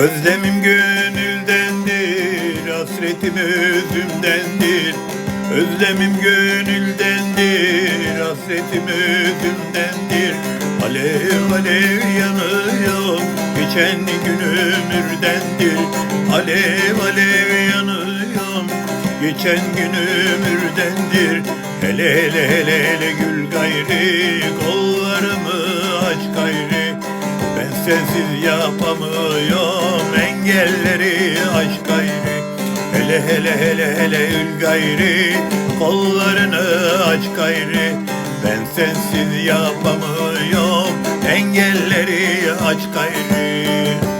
Özlemim gönüldendir, hasretim özümdendir. Özlemim gönüldendir, hasretim özümdendir. Alev alev yanıyor, geçen gün ömürdendir. Alev alev yanıyorum, geçen gün ömürdendir. Hele hele hele hele gül gayri, kollarımı aç gayri sensiz yapamıyorum Engelleri aşk gayri Hele hele hele hele ül gayri Kollarını aç gayri Ben sensiz yapamıyorum Engelleri aç gayri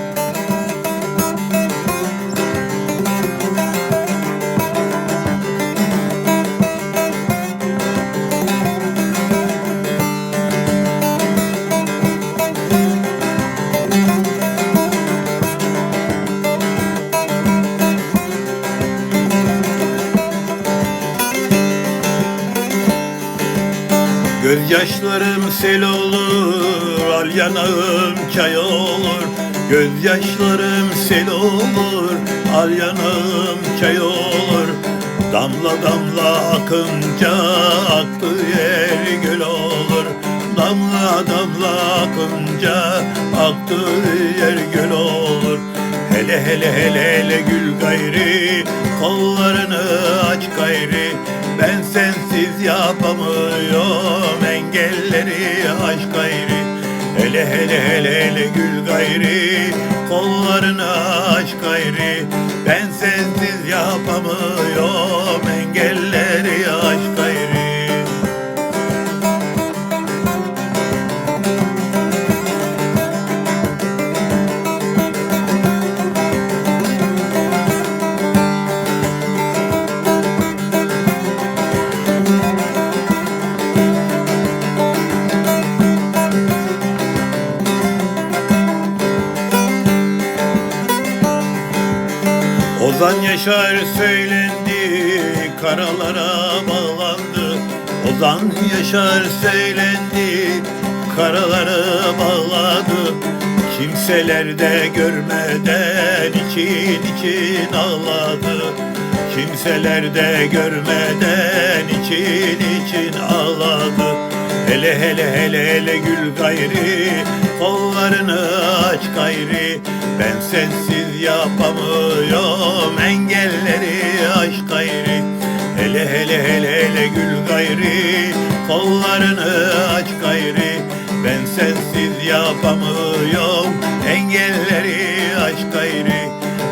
Gözyaşlarım sel olur, al yanağım çay olur. Gözyaşlarım sel olur, al yanağım çay olur. Damla damla akınca aktığı yer göl olur. Damla damla akınca aktığı yer göl olur. Hele hele hele hele gül gayri, kollarını aç gayri. Ben sensiz yapamıyorum engelleri aşk gayri Hele hele hele hele gül gayri kollarını aç gayri Ben sensiz yapamıyorum engelleri Ozan Yaşar söylendi, karalara bağlandı. Ozan Yaşar söylendi, karalara bağladı. Kimseler de görmeden için için ağladı. Kimseler de görmeden için için ağladı. Hele hele hele hele gül gayri Kollarını aç gayri. Ben sensiz yapamıyorum Engelleri aş gayri. Hele hele hele hele gül gayri Kollarını aç gayri. Ben sensiz yapamıyorum Engelleri aş gayri.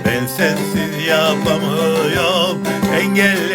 Ben sensiz yapamıyorum Engelleri